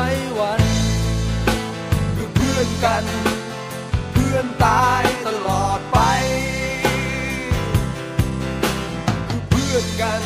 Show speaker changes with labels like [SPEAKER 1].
[SPEAKER 1] ไว้วัน
[SPEAKER 2] คือเพื่อนกัน เพื่อนตายตลอดไป คือเพื่อนกัน